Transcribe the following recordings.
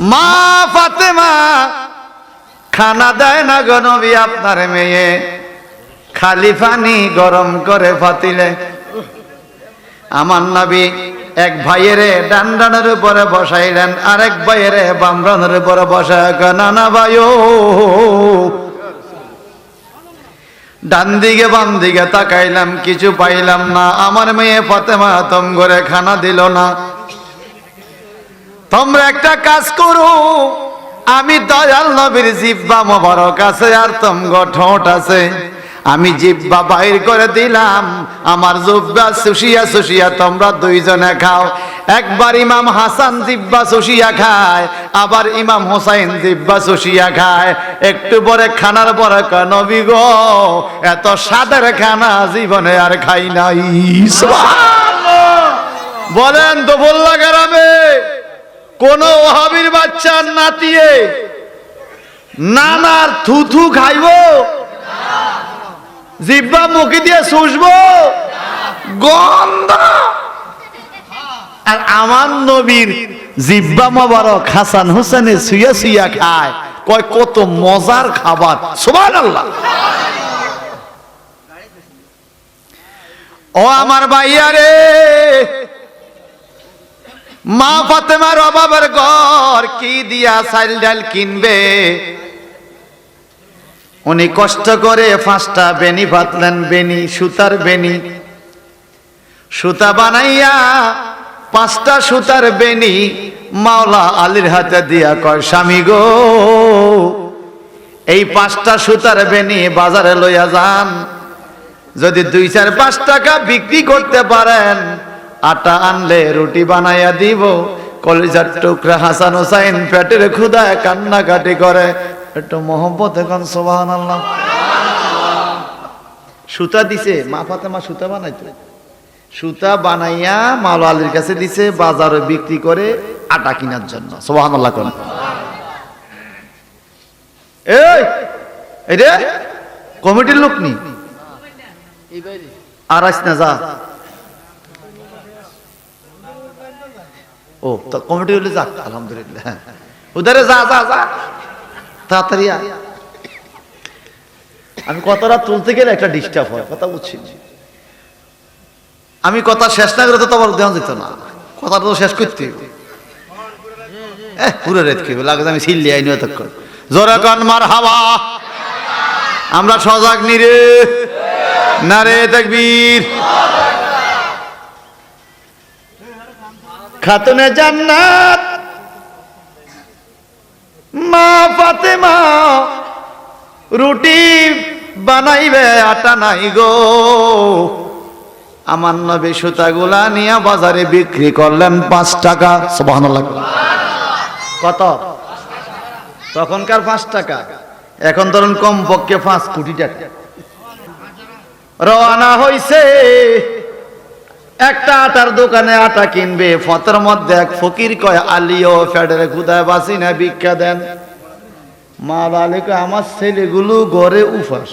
মা ফাতেমা খানা দেয় না গো আপনার মেয়ে। খালি পানি গরম করে ফাতিলে। আমার নবী এক ভাইয়েরে ডান্ডানের উপরে বসাইলেন, আরেক ভাইয়েরে বামরানের উপরে বসায় নানা ভাইও। ডান দিকে বাম দিকে তাকাইলাম, কিছু পাইলাম না। আমার মেয়ে ফাতেমা তম করে খানা দিল না। তোমরা একটা কাজ করো, আমি দয়াল নবীর জিব্বা মোবারক আছে আর তমগ ঠোঁট আছে। আমি জিব্বা বাইর করে দিলাম, আমার জুব্বা সুশিয়া সুশিয়া তোমরা দুইজনে খাও। একবার ইমাম হাসান জিব্বা সুশিয়া খায়, আবার ইমাম হোসাইন জিব্বা সুশিয়া খায়। একটু পরে খানার পরে নবী গো, এত স্বাদের খানা জীবনে আর খাই নাই। বলেন, তো বললা গ্রামে কোন ওহাবির বাচ্চার নাতিয়ে নানার থুথু খাইব? জিব্বা মুখে দিয়ে শুষবো? গন্ধ! আর আমার নবীর জিব্বা মোবারক হাসান হোসেনে শুয়ে শুয়া খায়। কয়, কত মজার খাবার। সুবান আল্লাহ ও আমার ভাইয়া রে! মা ফাতেমার অভাবের ঘর কি দিয়া চাইল ডাল কিনবে? উনি কষ্ট করে পাঁচটা বেনি পাতলেন বেনি, সুতার বেনি। সুতা বানাইয়া পাঁচটা সুতার বেনি মাওলা আলীর হাতে দিয়া কয়, স্বামী গো, এই পাঁচটা সুতার বেনি বাজারে লইয়া যান। যদি দুই চার পাঁচ টাকা বিক্রি করতে পারেন আটা আনলে রুটি বানাইয়া দিব। কলিজার টুকরা হাসান হোসাইন পেটের ক্ষুদায় কান্নাকাটি করে। একটু মোহব্বত এখন সোবাহান আল্লাহ সুতা দিছে, মা ফাতেমা সুতা বানাইতো। সুতা বানাইয়া মাল আলীর কাছে দিছে, বাজারে বিক্রি করে আটা কেনার জন্য। সোবাহান আল্লাহ এই কমিটির লোক নি? আর আস না, যা। ও কমিটি হলে যাক, আলহামদুলিল্লাহ। যা যা যা। তাড়াতাড়ি। আমি কথাটা তুলতে গেলে একটা ডিস্টার্ব হয়, কথা বুঝছি আমি কথা শেষ না করে তো তোমার দেওয়া যেত না। কথাটা তো শেষ করতে পুরো রেত কি লাগে আমি সিল্লি আইনি এতক্ষণ জোরে কন মার হাওয়া। আমরা সজাগ নিরে নারে তাকবীর। খাতুনে জান্নাত। মা ফাতেমা রুটি বানাইবে, আটা নাই গো। আমার নবী সুতাগুলা নিয়ে বাজারে বিক্রি করলেন পাঁচ টাকা। সুবহানাল্লাহ। কত? তখনকার পাঁচ টাকা। এখন ধরুন কম পক্ষে পাঁচ কোটি টাকা। রওনা হইছে। একটা আটার দোকানে আটা কিনবে, ফতের মধ্যে এক ফকির কয়, আলিও, ফ্যাডের খুদায় বাসি না, ভিক্ষা দেন। মা বালিকা আমার ছেলেগুলো গড়ে উফাস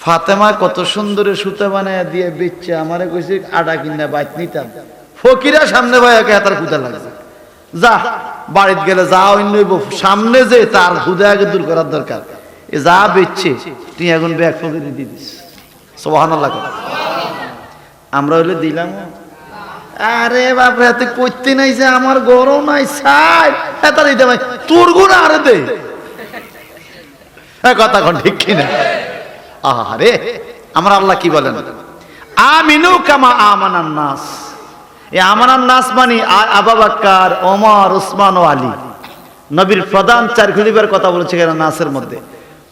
ফাতেমা কত সুন্দরে সুতা বানায় দিয়ে বেচছে, আমারে কইছে, আটা কিনে বাইত নিতাম। ফকিরা সামনে ভাই একে তার খুদা লাগছে যা, বাড়িতে গেলে যা অন্য সামনে যে, তার হুদা আগে দূর করার দরকার। এ যা বেচছে, তুই এখন ব্যাগ ফকির দিয়ে দিস। সোহান আমরা হইলে দিলাম। আরে বাপরে এত করতে নাই যে আমার গরম নাই সাই এত দিতে ভাই, তোর গুণ আরে দে। কথা কোন ঠিক কিনা? আরে আমরা আল্লাহ কি বলেন? আমিনু কামা আমানান নাস। এই আমানান নাস মানে আ- আবা বাক্কার ওমর ওসমান ও আলী। নবীর প্রধান চার কথা বলেছে কেন নাসের মধ্যে।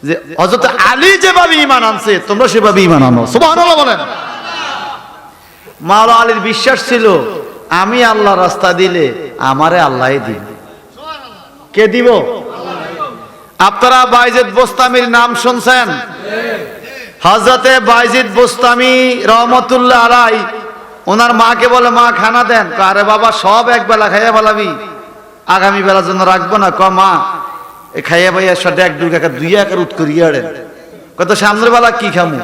যে হযরত আলী যেভাবে ঈমান আনছে, তোমরা সেভাবে ঈমান আনো। সুবহানাল্লাহ বলেন। মাওলা আলীর বিশ্বাস ছিল, আমি আল্লাহ রাস্তা দিলে আমারে আল্লাহ দিন কে দিব? আপনারা বাইজিদ বোস্তামির নাম শুনছেন? হজরতে বাইজিদ বোস্তামি রহমতুল্লাহ আলাই, ওনার মাকে বলে, মা, খানা দেন। আরে বাবা, সব এক বেলা খাইয়া বলাবি আগামী বেলার জন্য রাখব না। ক মা খাইয়া ভাইয়া সাথে এক দুই কাকা দুই একের উৎ করিয়া কত সামনের বেলা কি খামু?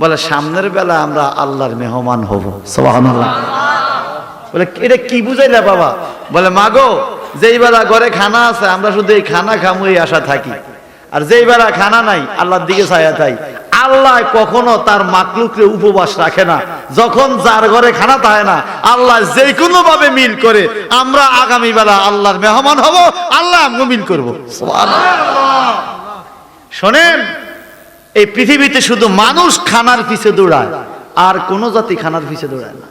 বলে, সামনের বেলা আমরা আল্লাহর মেহমান হব। সোহান বলে, এটা কি বুঝাইলা বাবা? বলে, মাগো, যেই বেলা ঘরে খানা আছে, আমরা শুধু এই খানা খামু, এই আশা থাকি। আর যেই বেলা খানা নাই, আল্লাহর দিকে ছায়া থাই। আল্লাহ কখনো তার মাকলুকরে উপবাস রাখে না। যখন যার ঘরে খানা থাকে না, আল্লাহ যে কোনো ভাবে মিল করে, আমরা আগামী বেলা আল্লাহর মেহমান হব, আল্লাহ আমরা মিল করব শোনেন এই পৃথিবীতে শুধু মানুষ খানার পিছে দৌড়ায়, আর কোন জাতি খানার পিছে দৌড়ায় না।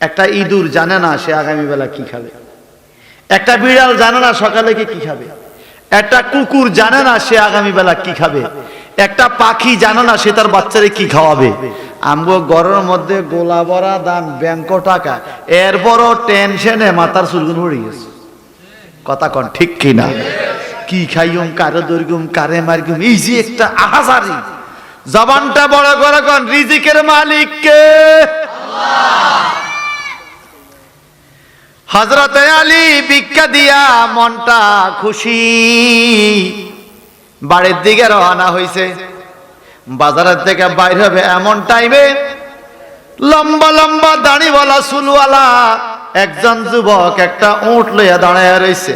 একটা ইঁদুর জানে না সে আগামী বেলা কি খাবে। একটা বিড়াল জানে না সকালে কি খাবে। একটা কুকুর জানে না সে আগামী বেলা কি খাবে। একটা পাখি জানে না সে তার বাচ্চারে কি খাওয়াবে। আমগো গরের মধ্যে গোলা বড়া দান ব্যাংক টাকা, এরপরও টেনশনে মাথার চুলগুন পড়ে গেছে। কথা কন ঠিক কিনা? কি খাইম কারও দর্গুম কারে মারগুম এই যে একটা আহাজারি। জবানটা বড় করে কন, রিজিকের মালিক কে? হজরত আলী ভিক্ষা দিয়া মনটা খুশি। বাড়ির দিকে রওনা হইছে। বাজারের থেকে বাইর হবে এমন টাইমে লম্বা লম্বা দাড়িওয়ালা চুলওয়ালা একজন যুবক একটা উঁট লইয়া দাঁড়ায় রইছে।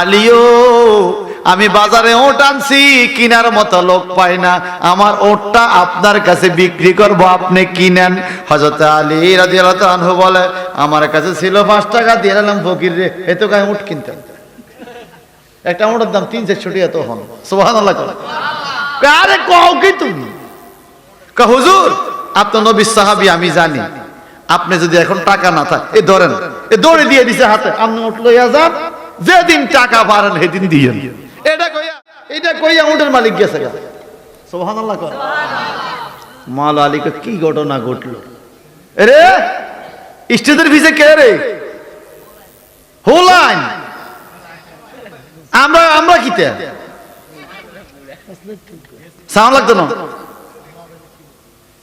আলিও আমি বাজারে ওট আনছি কিনার মতো লোক পাই না। আমার ওটটা আপনার কাছে বিক্রি করব আপনি কিনেন। হজরত আলী রাদিয়াল্লাহু আনহু বলে আমার কাছে ছিল পাঁচ টাকা দিয়ে এলাম ফকির রে এত গায়ে উঠ কিনতাম একটা উটের দাম তিন টাকা তখন সুবহানাল্লাহ কও। কয়, আরে কও কি তুমি? হুজুর আপনার নবী সাহাবি আমি জানি। আপনি যদি এখন টাকা না থাকে এ ধরেন এ দৌড়ে দিয়ে দিছে হাতে আপনি উঠ লইয়া যান যেদিন টাকা পারেন সেদিন দিয়ে এটা কইয়া উটের মালিক গেছে গা? সুবহানাল্লাহ কর। মাল আলীকে কি ঘটনা ঘটলো? রে স্টেজের ভিজে কে রে? হোলাইন আমরা আমরা কিতে? সাউন্ড লাগতো না?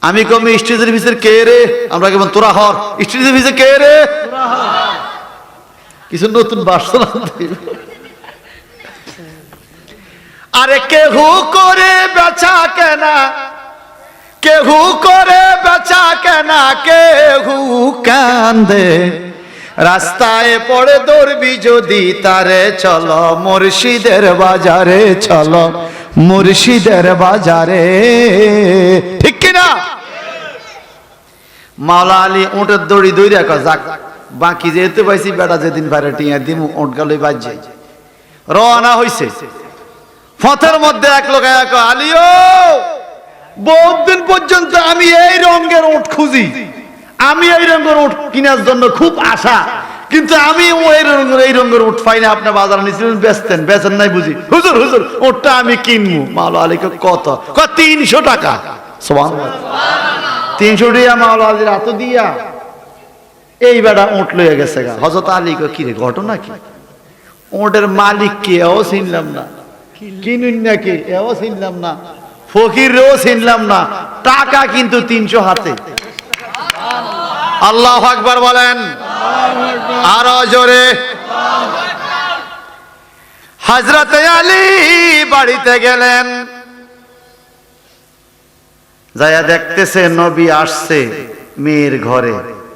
আমি কমি স্টেজের ভিতরে কে রে? আমরা কেমন তোরা হর? স্টেজের ভিতরে কে রে? কিছু নতুন বাসনা আরে কেহু করে বেচা কেনা, কেহু করে বেচা কেনা, কেহু কান্দে। রাস্তায় পড়ে দৌড়বি যদি তারে চলো, মুর্শিদের বাজারে চলো, মুর্শিদের বাজারে। ঠিক কিনা? মাওলা আলী উটের দড়ি দৌড়ি যাক, বাকি যেহেতু পাইছি, বেটা যেদিন বাইরে টিয়া দিম উঠ গালই বাজ যাই রওনা হইছে। পথের মধ্যে এক লোক এক আলিও বহুত দিন পর্যন্ত আমি এই রঙের উঠ খুঁজি। আমি এই রঙের উঠ কেনার জন্য খুব আশা। কিন্তু আমি এই রঙের এই রঙের উঠ পাই না আপনি বাজার নিয়েছিলেন বেচতেন বেচেন নাই বুঝি। হুজুর হুজুর উঠটা আমি কিনবো। মাওলা আলীকে কত? তিনশো টাকা। তিনশো টাকা মাওলা আলীর এত দিয়া এই বেড়া উঠ লইয়া গেছে গা। হজরত আলী কয়, কি রে ঘটনা কি? ওটের মালিক কে? এও চিনলাম না। কিনুন না কে এও চিনলাম না। ফকিরেও চিনলাম না। টাকা কিন্তু তিনশো হাতে। আল্লাহ আকবার বলেন। আরও জোরে। হজরত আলী বাড়িতে গেলেন। যাইয়া দেখতেছে, নবী আসছে মেয়ের ঘরে।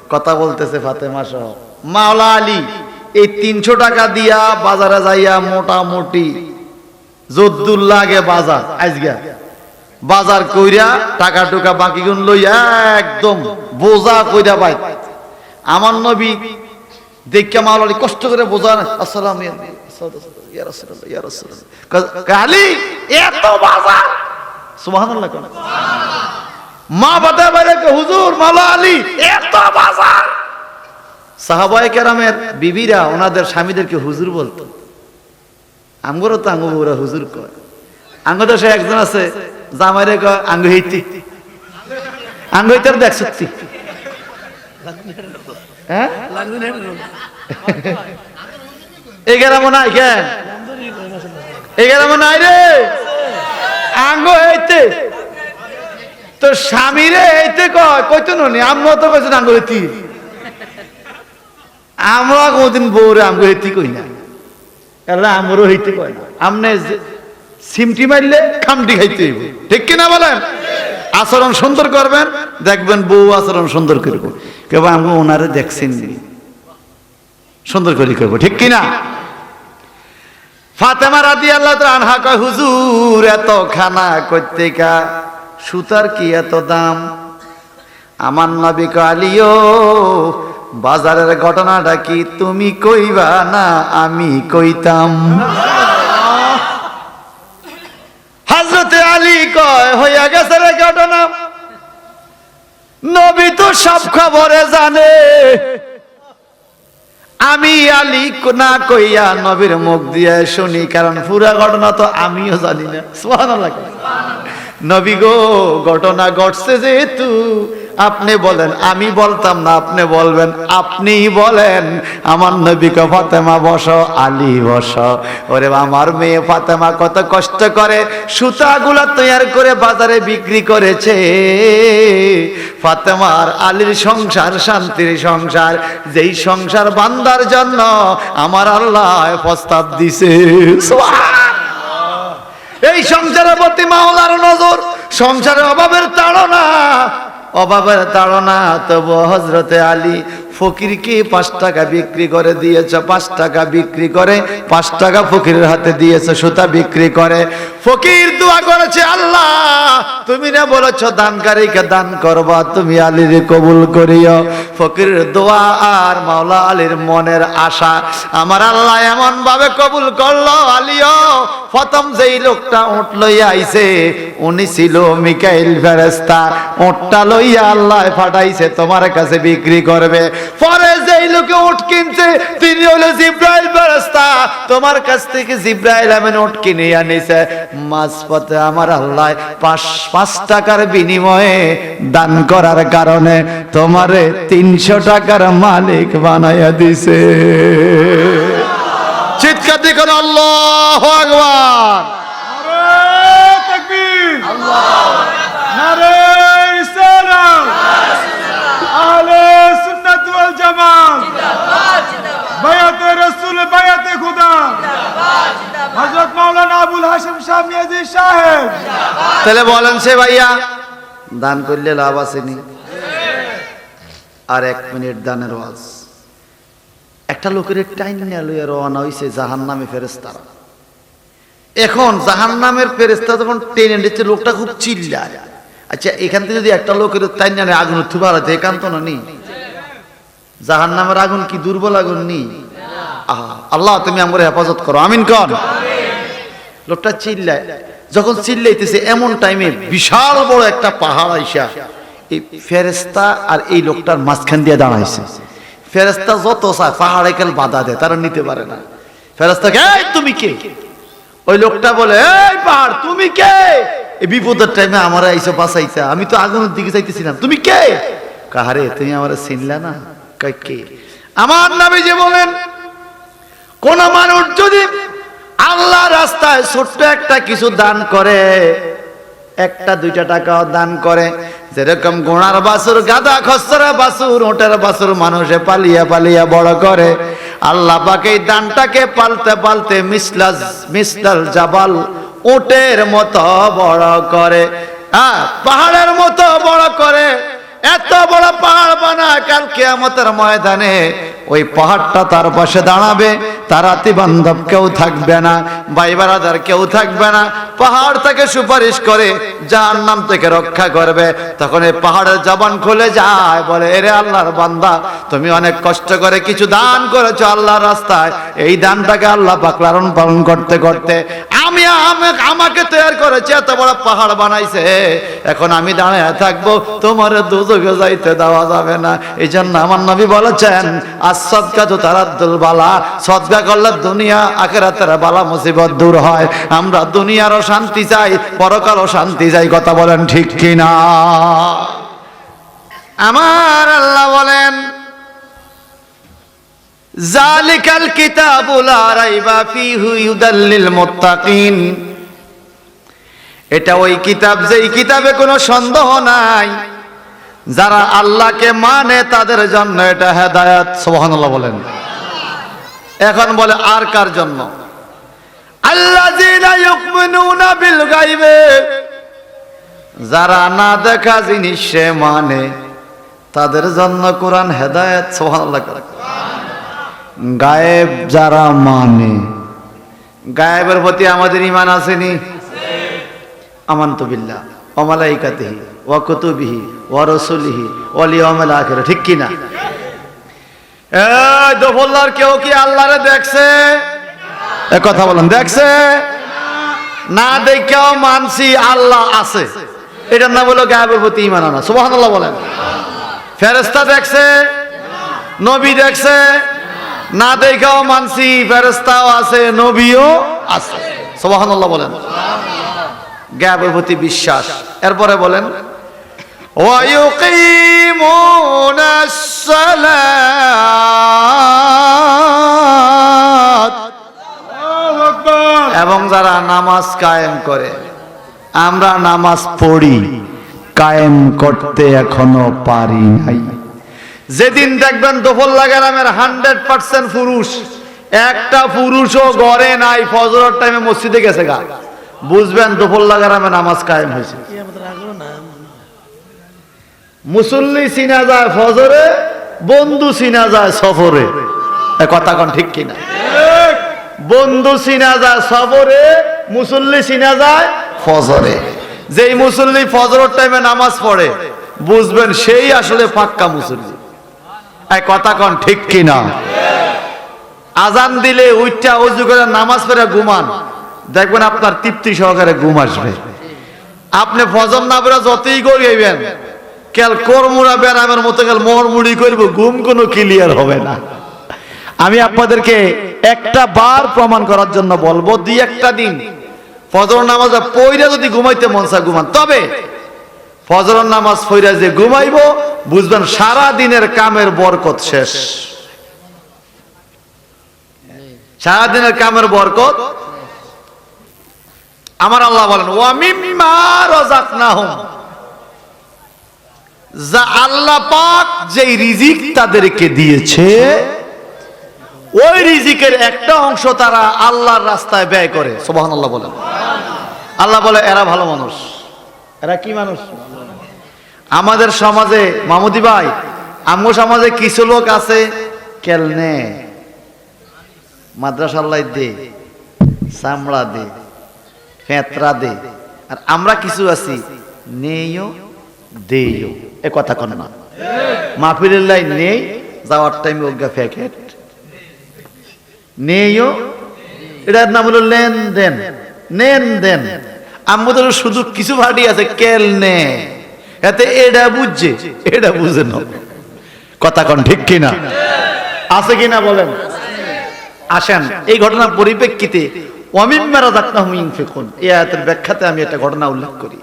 কথা বলতেছে ফাতেমা সহ। মাওলা আলী, এই তিনশো টাকা দিয়া বাজারে যাইয়া মোটামুটি যদ্দুর লাগে বাজার, আজগা। বাজার কইরা টাকা টুকা বাকি গুণ লইয়া একদম বোঝা কইরা পাই আমার নবী দেখে মাওলা কষ্ট করে বোঝা আসসালাম কালি এত বাজার? সুবহানাল্লাহ মা বাতা বাইরে হুজুর মালা আলী, এত বাজার? সাহাবায়ে কেরামের বিবিরা, ওনাদের স্বামীদেরকে হুজুর বলতো। আমগরও তো আঙ্গু ওরা হুজুর কয়। আঙ্গ দেশে একজন আছে, জামাইরে কয়, আঙ্গু হইতি আঙ্গু হইতে দেখ সত্যি এগারো মনে হয় কেন? এগারো মনে হয় রে। আঙ্গ হইতে তো স্বামীরে এইতে কয় কইতো নি আমরা তো কইছেন আঙ্গ হইতি আমরা কোনদিন বউরে আঙ্গ হইতি কই না। এলা আমরও হইতে কয় আমনে সিমটি মারলে খামটি খাইতে হইব। ঠিক কিনা বলেন? আচরণ সুন্দর করবেন, দেখবেন বউ আচরণ সুন্দর করব। কেবল আমি ওনারে দেখছেন। সুন্দর করে করব ঠিক কিনা? ফাতেমা রাদি আল্লাহ আনহা কয়, হুজুর, এত খানা কর্তিকা সুতার কি এত দাম? আমার নবী কালিও বাজারের ঘটনাটা কি তুমি কইবা না আমি কইতাম? হাজরতে আলী কয়, হইয়া গেছে রে ঘটনা। নবী তো সব খবরে জানে। আমি আলী না কইয়া নবীর মুখ দিয়ে শুনি, কারণ পুরা ঘটনা তো আমিও জানি না। সুবহানাল্লাহ। নবী গো, ঘটনা ঘটছে যেহেতু আপনি বলেন, আমি বলতাম না, আপনি বলবেন, আপনি বলেন, আমার নবীকে ফাতেমা বস, আলী বস। ওরে আমার মেয়ে ফাতেমা কত কষ্ট করে সুতাগুলা তৈয়ার করে বাজারে বিক্রি করেছে। ফাতেমার আলীর সংসার, শান্তির সংসার, যেই সংসার বান্দার জন্য আমার আল্লাহ প্রস্তাব দিছে। এই সংসারের প্রতি মাওলার নজর, সংসারের অভাবের তাড়না অভাবের তাড়না তবু হজরতে আলী ফকিরকে পাঁচ টাকা বিক্রি করে দিয়েছে, পাঁচ টাকা বিক্রি করে, পাঁচ টাকা ফকিরের হাতে দিয়েছে, সুতা বিক্রি করে। ফকির দোয়া করেছে, আল্লাহ, তুমি না বলেছ দানকারীকে দান করবা, তুমি আলীর কবুল করিও। ফকিরের দোয়া আর মাওলা আলীর মনের আশা, আমার আল্লাহ এমন ভাবে কবুল করল, আলিও, প্রথম যেই লোকটা উঠ লইয়া আইছে, উনি ছিল মিকাইল ফেরেস্তা উঠটা লইয়া আল্লাহ ফাটাইছে, তোমার কাছে বিক্রি করবে। পরে যেই লোকে উঠ কিনছে, তিনি হলো জিব্রাইল ফেরেস্তা তোমার কাছ থেকে জিব্রাইল আমিন উঠ কিনে আনিছে। মাঝপথে আমার আল্লাহ পাঁচ পাঁচ টাকার বিনিময়ে দান করার কারণে তোমারে তিনশো টাকার মালিক বানাইয়া দিছে। চিৎকার দেখুন আল্লাহ আকবার! ওয়াল বায়াতে রাসূল বায়াতে খুদা। হযরত মাওলানা আবুল হাশিম শাহ মিয়াজি সাহেব। তাহলে বলেন সে ভাইয়া দান করলে লাভ আসেনি। আর এক মিনিট দানের ওয়াজ। একটা লোকের টাইম নিয়ে লইয়া রওনা হইছে জাহান নামে ফেরেস্তারা এখন জাহান নামের ফেরেস্তা যখন টেনে দিচ্ছে লোকটা খুব চিল্লায়। আচ্ছা এখান থেকে যদি একটা লোকের নিয়ে আগুন থুবার আছে একান্ত না নি? জাহান নামের আগুন কি দুর্বল আগুন নি? আল্লাহ, তুমি আমার হেফাজত করো। আমিন কন? লোকটা চিল্লায়। যখন চিল্লাইতেছে, এমন টাইমে বিশাল বড় একটা পাহাড় আইসা, এই ফেরেস্তা আর এই লোকটার মাঝখান দিয়ে দাঁড়াইছে। ফেরেস্তা যত চায় পাহাড়ে কাল বাধা দেয়, তারা নিতে পারে না। ফেরেস্তাকে এই, তুমি কে? ওই লোকটা বলে, এই পাহাড়, তুমি কে? এই বিপদের টাইমে আমার আইসো বাঁচাইছে। আমি তো আগুনের দিকে যাইতেছিলাম। তুমি কে? কাহারে, তুমি আমার চিনলা না? কে আমার নামে যে বলেন, কোন মানুষ যদি আল্লাহ রাস্তায় ছোট্ট একটা কিছু দান করে, একটা, দুইটা টাকাও দান করে, যেরকম গোড়ার বাসুর গাদা খসরা বাসুর ওটার বাসুর মানুষে পালিয়া পালিয়া বড় করে, আল্লাহ পাকে দানটাকে পালতে পালতে মিসলাস মিসলাল জাবাল ওটের মতো বড় করে হ্যাঁ পাহাড়ের মতো বড় করে এত বড় পাহাড় বানায় কাল কেয়ামতের ময়দানে। ওই পাহাড়টা তার পাশে দাঁড়াবে, তার আতি বান্ধব কেউ থাকবে না, ভাই বারাদার কেউ থাকবে না। পাহাড় তাকে সুপারিশ করে যার নাম থেকে রক্ষা করবে। তখন এই পাহাড়ের জবান খুলে যায়, বলে, এরে আল্লাহর বান্দা, তুমি অনেক কষ্ট করে কিছু দান করেছ আল্লাহর রাস্তায়। এই দানটাকে আল্লাহ লালন পালন করতে করতে আমি- আমাকে তৈরি করেছে, এত বড় পাহাড় বানাইছে। এখন আমি দাঁড়ায় থাকব, তোমার দুযোগে যাইতে দেওয়া যাবে না। এই জন্য আমার নবী বলেছেন আর সদকা তো তারা বালা, সদকা করলে দুনিয়া, আখেরাতের বালা, মুসিবত দূর হয়। আমরা দুনিয়ারও শান্তি চাই, পরকালও শান্তি চাই। কথা বলেন ঠিক কিনা? আমার আল্লাহ বলেন জালিকাল কিতাবুল রাইবা ফিহু ইউদাল্লিল মুত্তাকিন। এটা ওই কিতাব, যেই কিতাবে কোনো সন্দেহ নাই। যারা আল্লাহকে মানে তাদের জন্য এটা হেদায়াত, সুবহানাল্লাহ বলেন। এখন বলে, আর কার জন্য? আল্লাযীনা ইউমিনুনা বিল গায়বে যারা না দেখা জিনিস মানে তাদের জন্য কোরআন হেদায়েত, সুবহানাল্লাহ গায়েব যারা মানে। গায়েবের প্রতি আমাদের ইমান আসেনি? আমান্ত বিল্লাহ অমালাইকাতিহি ওয়া কুতুবিহি, ওয়া রাসূলিহি, ওয়াল ইয়াউমিল আখির। ঠিক কি না? এই দফল্লার কেউ কি আল্লাহরে দেখছে? কথা বলেন, দেখছে? না দেখেও মানছি আল্লাহ আছে। এটার নাম হলো গায়েবের প্রতি ইমান আনা। সুবহানাল্লাহ বলেন। ফেরেস্তা দেখছে? নবী দেখছে? না দেখেও মানছি ফেরেশতাও আছে নবীও আছে সুবহানাল্লাহ বলেন গায়েবের প্রতি বিশ্বাস এরপরে বলেন ويقيمون الصلاة আল্লাহু আকবার এবং যারা নামাজ কায়েম করে আমরা নামাজ পড়ি কায়েম করতে এখনো পারি নাই যেদিন দেখবেন দফল্লা গ্রামের হান্ড্রেড পার্সেন্ট পুরুষ, একটা পুরুষও ঘরে নাই, ফজরের টাইমে মসজিদে গেছে গা। বুঝবেন দফল্লা গ্রামে নামাজ কায়েম হয়েছে। মুসল্লি চিনা যায় ফজরে, বন্ধু চিনা যায় সফরে। কথা কোন ঠিক কিনা? বন্ধু চিনা যায় সফরে, মুসল্লি চিনা যায় ফজরে। যেই মুসল্লি ফজরের টাইমে নামাজ পড়ে, বুঝবেন সেই আসলে পাক্কা মুসল্লি। কথা কন, ঠিক কিনা? আজান দিলে উইটা উজু করে নামাজ পড়ে ঘুমান। দেখবেন আপনার তৃপ্তি সহকারে ঘুম আসবে। আপনি ফজর না পড়ে যতই করিবেন কেল কর্মুরা ব্যারামের মতো কেল মোড়মুড়ি করব, ঘুম কোনো ক্লিয়ার হবে না। আমি আপনাদেরকে একটা বার প্রমাণ করার জন্য বলব, দুই একটা দিন। ফজর নামাজ পইরা যদি ঘুমাইতে মনসা ঘুমান। তবে ফজর নামাজ পইরা যে ঘুমাইবো বুঝবেন সারা দিনের কামের বরকত শেষ। সারা দিনের কামের বরকত? আমার আল্লাহ বলেন যা আল্লাহ পাক যেই রিজিক তাদেরকে দিয়েছে, ওই রিজিকের একটা অংশ তারা আল্লাহর রাস্তায় ব্যয় করে। সোবাহান আল্লাহ বলেন। আল্লাহ বলে, এরা ভালো মানুষ। এরা কি মানুষ? আমাদের সমাজে, মামুদি ভাই, আমগো সমাজে কিছু লোক আছে কেলনে মাদ্রাসা আল্লাহ দে, চামড়া দে, ফেতরা দে, আর আমরা কিছু আছি, নেইও, দেইও। এ কথা কন না। মাহফিলের লাই নেই, যাওয়ার টাইমে ওগা প্যাকেট। নেইও, এটার নাম হলো লেনদেন। নেন দেন আমাদের শুধু কিছু ভাটি আছে, কেল নে। এতে এটা বুঝছে এটা বুঝে না। কথা কন ঠিক কিনা? আছে কিনা বলেন? আসেন, এই ঘটনার পরিপ্রেক্ষিতে অমিম্মারা জাকনা হুইং ফেকুন এই আয়াতের ব্যাখ্যাতে আমি একটা ঘটনা উল্লেখ করি।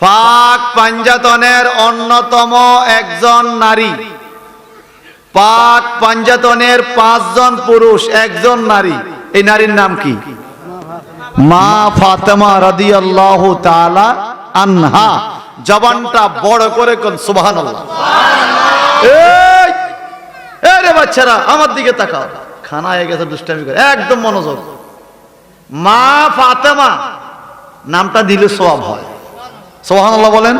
পাক পাঞ্জাতনের অন্যতম একজন নারী, পাক পাঞ্জাতনের পাঁচজন পুরুষ, একজন নারী, এই নারীর নাম কি? মা ফাতেমা রাদিয়াল্লাহু তাআলা আনহা। জবানটা বড় করে কোন সুবাহান রে বাচ্চারা, আমার দিকে তাকাও। খানা হয়ে গেছে দুষ্টামি করে, একদম মনোযোগ। মা ফাতেমা, নামটা দিলে সোয়াব হয়। সোহান বলেন।